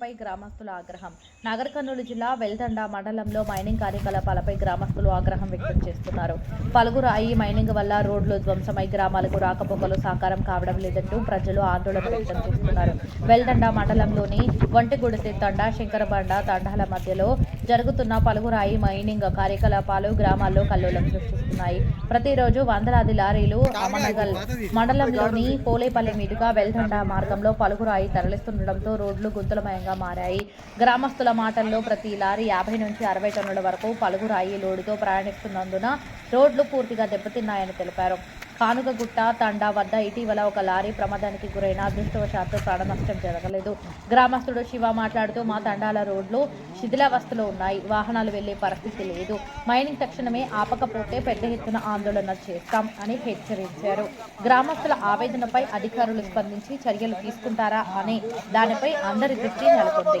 పై గ్రామస్తుల ఆగ్రహం. నగర కర్నూలు జిల్లా వెల్దండ మండలంలో మైనింగ్ కార్యకలాపాలపై గ్రామస్తులు ఆగ్రహం వ్యక్తం చేస్తున్నారు. పలువురు అయి మైనింగ్ వల్ల రోడ్లు ధ్వంసమై గ్రామాలకు రాకపోకలు సాకారం కావడం లేదంటూ ప్రజలు ఆందోళన వ్యక్తం చేస్తున్నారు. వెల్దండ మండలంలోని వంటిగుడిసె తండ శంకరబండ తండాల మధ్యలో జరుగుతున్న పలువురు అయి మైనింగ్ కార్యకలాపాలు గ్రామాల్లో కల్లోలం సృష్టిస్తున్నాయి. ప్రతిరోజు వందలాది లారీలు అమనగల్ మండలంలోని పోలేపల్లి మీదుగా వెల్దండ మార్గంలో పలుగురాయి తరలిస్తుండటంతో రోడ్లు గుంతలమయంగా మారాయి. గ్రామస్తుల మాటల్లో ప్రతి లారీ యాభై నుంచి అరవై టన్నుల వరకు పలుగురాయి లోడుతో ప్రయాణిస్తున్నందున రోడ్లు పూర్తిగా దెబ్బతిన్నాయని తెలిపారు. కానుకగుట్ట తండా వద్ద ఇటీవల ఒక లారీ ప్రమాదానికి గురైన అదృష్టవశాత్తు ప్రాణ నష్టం జరగలేదు. గ్రామస్తుడు శివ మాట్లాడుతూ మా తండాల రోడ్లు శిథిలావస్థలో ఉన్నాయి. వాహనాలు వెళ్ళే పరిస్థితి లేదు. మైనింగ్ తక్షణమే ఆపకపోతే పెద్ద ఎత్తున ఆందోళన చేస్తాం అని హెచ్చరించారు. గ్రామస్తుల ఆవేదనపై అధికారులు స్పందించి చర్యలు తీసుకుంటారా అనే దానిపై అందరి దృష్టి నెలకొంది.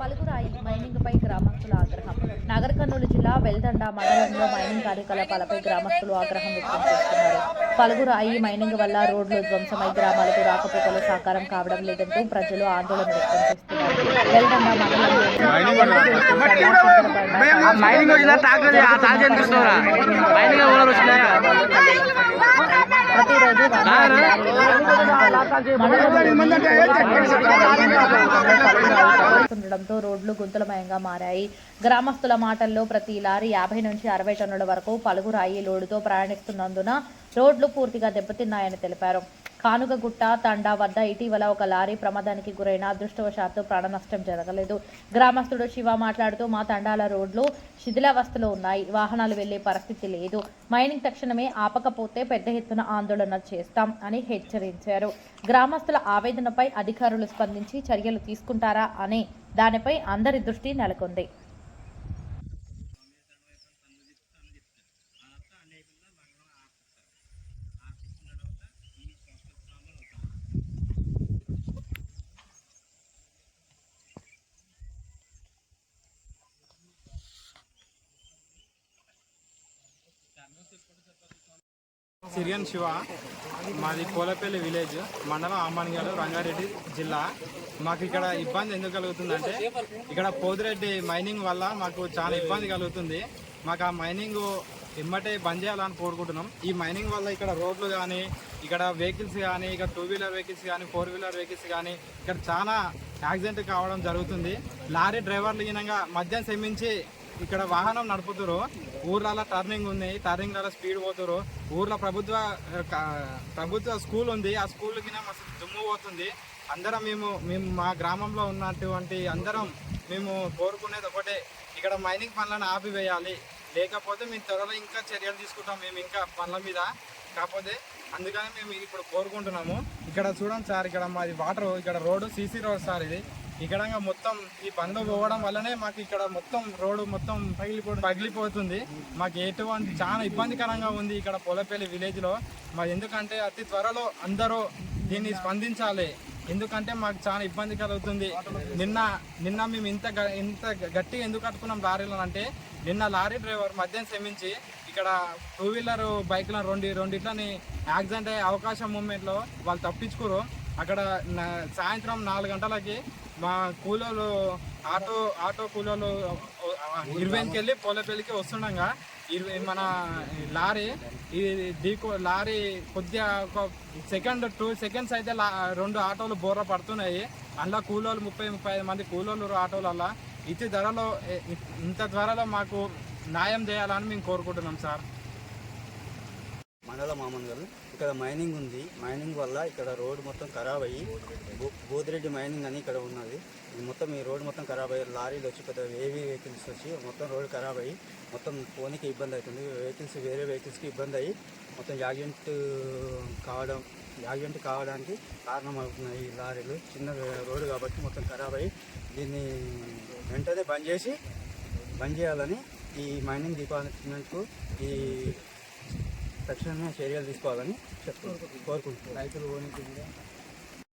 పలుకురాయి మైనింగ్ పై గ్రామస్తుల ఆగ్రహం నగర కర్నూలు జిల్లా వెల్దండ మండలంలో మైనింగ్ కార్యకలాపాలపై గ్రామస్తులు ఆగ్రహం వ్యక్తం చేస్తున్నారు. పలువురు అయి మైనింగ్ వల్ల రోడ్లు ధ్వంసమై గ్రామాలకు రాకపోకలు సాకారం కావడం లేదంటూ ప్రజలు ఆందోళన వ్యక్తం చేస్తున్నారు. వెల్దండ ప్రతిరోజు ఉండడంతో రోడ్లు గుంతలమయంగా మారాయి. గ్రామస్తుల మాటల్లో ప్రతి లారీ యాభై నుంచి అరవై టన్నుల వరకు పలుగురాయి లోడుతో ప్రయాణిస్తున్నందున రోడ్లు పూర్తిగా దెబ్బతిన్నాయని తెలిపారు. కానుగగుట్ట తండా వద్ద ఇటీవల ఒక లారీ ప్రమాదానికి గురైన అదృష్టవశాత్తు ప్రాణ నష్టం జరగలేదు. గ్రామస్తుడు శివ మాట్లాడుతూ మా తండాల రోడ్లు శిథిలావస్థలో ఉన్నాయి. వాహనాలు వెళ్ళే పరిస్థితి లేదు. మైనింగ్ తక్షణమే ఆపకపోతే పెద్ద ఎత్తున ఆందోళన చేస్తాం అని హెచ్చరించారు. గ్రామస్తుల ఆవేదనపై అధికారులు స్పందించి చర్యలు తీసుకుంటారా అనే దానిపై అందరి దృష్టి నెలకొంది. సిరియన్ శివ. మాది కోలపల్లి విలేజ్ మండలం అమ్మనిగాడు రంగారెడ్డి జిల్లా. మాకు ఇక్కడ ఇబ్బంది ఎందుకు కలుగుతుందంటే ఇక్కడ పోదిరెడ్డి మైనింగ్ వల్ల మాకు చాలా ఇబ్బంది కలుగుతుంది. మాకు ఆ మైనింగ్ ఎమ్మటే బంద్ చేయాలని కోరుకుంటున్నాం. ఈ మైనింగ్ వల్ల ఇక్కడ రోడ్లు కానీ ఇక్కడ వెహికల్స్ కానీ ఇక్కడ టూ వీలర్ వెహికల్స్ కానీ ఫోర్ వీలర్ వెహికల్స్ కానీ ఇక్కడ చాలా యాక్సిడెంట్ కావడం జరుగుతుంది. లారీ డ్రైవర్లు ఈనంగా మద్యం సెమ్మించి ఇక్కడ వాహనం నడుపుతురు ఊర్లలో టర్నింగ్ ఉంది టర్నింగ్లలో స్పీడ్ పోతురు ఊర్లో ప్రభుత్వ ప్రభుత్వ స్కూల్ ఉంది. ఆ స్కూల్కి మస్తు దుమ్ము పోతుంది. అందరం మేము మేము మా గ్రామంలో ఉన్నటువంటి అందరం మేము కోరుకునేది ఒకటే. ఇక్కడ మైనింగ్ పనులను ఆపివేయాలి. లేకపోతే మేము త్వరలో ఇంకా చర్యలు తీసుకుంటాం. మేము ఇంకా పనుల మీద. కాకపోతే అందుకని మేము ఇప్పుడు కోరుకుంటున్నాము. ఇక్కడ చూడండి సార్ ఇక్కడ మాది వాటర్ ఇక్కడ రోడ్డు సీసీ రోడ్ సార్ ఇది. ఇక్కడ మొత్తం ఈ పనులు పోవడం వల్లనే మాకు ఇక్కడ మొత్తం రోడ్డు మొత్తం పగిలిపో పగిలిపోతుంది. మాకు ఎటువంటి చాలా ఇబ్బందికరంగా ఉంది ఇక్కడ పొలపల్లి విలేజ్లో. మరి ఎందుకంటే అతి త్వరలో అందరూ దీన్ని స్పందించాలి. ఎందుకంటే మాకు చాలా ఇబ్బంది కలుగుతుంది. నిన్న నిన్న మేము ఇంత ఇంత గట్టిగా ఎందుకు కట్టుకున్నాం లారీలను అంటే నిన్న లారీ డ్రైవర్ మద్యం సెమించి ఇక్కడ టూ వీలర్ బైక్లో రెండు రెండిట్లని యాక్సిడెంట్ అయ్యే అవకాశం మూమెంట్లో వాళ్ళు తప్పించుకోరు అక్కడ సాయంత్రం నాలుగు గంటలకి మా కూలోళ్ళు ఆటో ఆటో కూలోళ్ళు ఇరవైకి వెళ్ళి పోలేపల్లికి వస్తుండగా ఇరవై మన లారీ ఈ డీకో లారీ కొద్దిగా ఒక సెకండ్ టూ సెకండ్స్ అయితే లా రెండు ఆటోలు బోర్ర పడుతున్నాయి. అందులో కూలోళ్ళు ముప్పై ముప్పై ఐదు మంది కూలోళ్ళు ఆటోలల్లా. ఇచ్చి ధరలో ఇంత ధరలో మాకు న్యాయం చేయాలని మేము కోరుకుంటున్నాం సార్. మండల మామన్గల్ ఇక్కడ మైనింగ్ ఉంది. మైనింగ్ వల్ల ఇక్కడ రోడ్డు మొత్తం ఖరాబ్ అయ్యి బో- బోదిరెడ్డి మైనింగ్ అని ఇక్కడ ఉన్నది. ఇది మొత్తం ఈ రోడ్డు మొత్తం ఖరాబ్ అయ్యి లారీలు వచ్చి పెద్ద ఏవీ వెహికల్స్ వచ్చి మొత్తం రోడ్డు ఖరాబ్ అయ్యి మొత్తం పోనీకి ఇబ్బంది అవుతుంది. వెహికల్స్ వేరే వెహికల్స్కి ఇబ్బంది అయ్యి మొత్తం యాక్సిడెంట్ కావడం యాక్సిడెంట్ కావడానికి కారణం అవుతున్నాయి ఈ లారీలు. చిన్న రోడ్డు కాబట్టి మొత్తం ఖరాబ్ అయ్యి దీన్ని వెంటనే బంద్ చేసి బంద్ చేయాలని ఈ మైనింగ్ డిపార్ట్మెంట్కు ఈ తక్షణమే చర్యలు తీసుకోవాలని చెప్తున్నాను కోరుకుంటున్నాను రైతులు